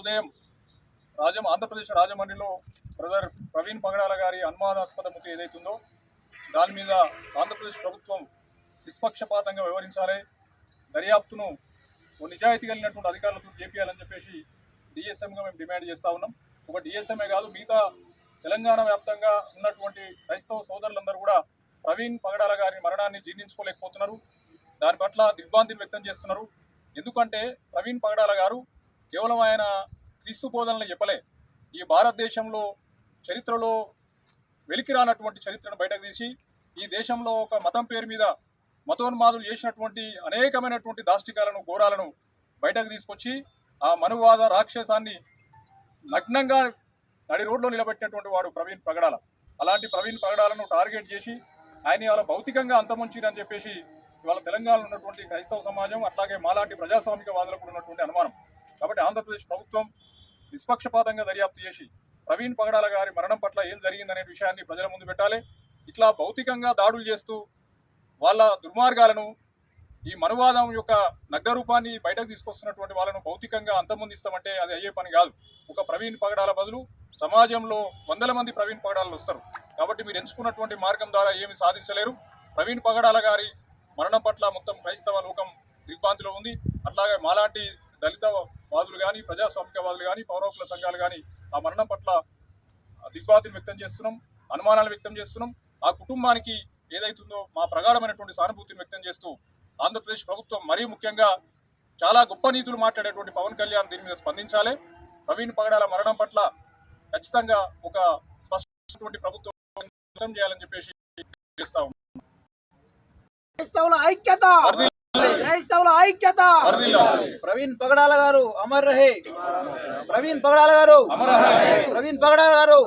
ఉదయం రాజ్యం ఆంధ్రప్రదేశ్ రాజమండ్రిలో బ్రదర్ ప్రవీణ్ పగడాల గారి అనుమానాస్పద మృతి ఏదైతుందో దాని మీద ఆంధ్రప్రదేశ్ ప్రభుత్వం నిష్పక్షపాతంగా వ్యవహరించాలి. దర్యాప్తును ఓ నిజాయితీ కలిగినటువంటి అధికారులతో చేపియాలని చెప్పేసి డిఎస్ఎంగా మేము డిమాండ్ చేస్తూ ఉన్నాం. ఒక డిఎస్ఎంఏ కాదు మిగతా తెలంగాణ వ్యాప్తంగా ఉన్నటువంటి క్రైస్తవ సోదరులందరూ కూడా ప్రవీణ్ పగడాల గారి మరణాన్ని జీర్ణించుకోలేకపోతున్నారు. దాని పట్ల దిగ్భ్రాంతిని వ్యక్తం చేస్తున్నారు. ఎందుకంటే ప్రవీణ్ పగడాల గారు కేవలం ఆయన క్రీస్తు బోధనలు చెప్పలే. ఈ భారతదేశంలో చరిత్రలో వెలికి రానటువంటి చరిత్రను బయటకు తీసి ఈ దేశంలో ఒక మతం పేరు మీద మతోన్మాదులు చేసినటువంటి అనేకమైనటువంటి దాష్టికాలను ఘోరాలను బయటకు తీసుకొచ్చి ఆ మనువాద రాక్షసాన్ని నగ్నంగా నడి రోడ్లో నిలబెట్టినటువంటి వాడు ప్రవీణ్ పగడాల. అలాంటి ప్రవీణ్ పగడాలను టార్గెట్ చేసి ఆయన ఇవాళ భౌతికంగా అంతముంచిరని చెప్పేసి ఇవాళ తెలంగాణలో ఉన్నటువంటి క్రైస్తవ సమాజం అట్లాగే మాలాంటి ప్రజాస్వామిక వాదులకు ఉన్నటువంటి అనుమానం. ఆంధ్రప్రదేశ్ ప్రభుత్వం నిష్పక్షపాతంగా దర్యాప్తు చేసి ప్రవీణ్ పగడాల గారి మరణం పట్ల ఏం జరిగిందనే విషయాన్ని ప్రజల ముందు పెట్టాలి. ఇట్లా భౌతికంగా దాడులు చేస్తూ వాళ్ళ దుర్మార్గాలను ఈ మనువాదం యొక్క నగ్న రూపాన్ని బయటకు తీసుకొస్తున్నటువంటి వాళ్ళను భౌతికంగా అంతమొందిస్తామంటే అది అయ్యే పని కాదు. ఒక ప్రవీణ్ పగడాల బదులు సమాజంలో వందల మంది ప్రవీణ్ పగడాలు వస్తారు. కాబట్టి మీరు ఎంచుకున్నటువంటి మార్గం ద్వారా ఏమి సాధించలేరు. ప్రవీణ్ పగడాల గారి మరణం పట్ల మొత్తం క్రైస్తవ లోకం దిగ్భ్రాంతిలో ఉంది. అట్లాగే మాలాంటి కానీ ప్రజాస్వామిక వాళ్ళు కానీ పౌరకుల సంఘాలు కానీ ఆ మరణం పట్ల దిగ్బాతిని వ్యక్తం చేస్తున్నాం అనుమానాలు వ్యక్తం చేస్తున్నాం. ఆ కుటుంబానికి ఏదైతుందో మా ప్రగాఢమైనటువంటి సానుభూతిని వ్యక్తం చేస్తూ ఆంధ్రప్రదేశ్ ప్రభుత్వం మరీ ముఖ్యంగా చాలా గొప్ప నీతులు మాట్లాడేటువంటి పవన్ కళ్యాణ్ దీని మీద స్పందించాలి. ప్రవీణ్ పగడాల మరణం పట్ల ఖచ్చితంగా ఒక స్పష్టమైనటువంటి ప్రభుత్వం చేయాలని చెప్పేసి చేస్తా ఉన్నాం. ఐక్యత! క్రైస్తవుల ఐక్యత. ప్రవీణ్ పగడాల గారు అమర్ రహే ప్రవీణ్ పగడాల గారు. ప్రవీణ్ పగడాల గారు.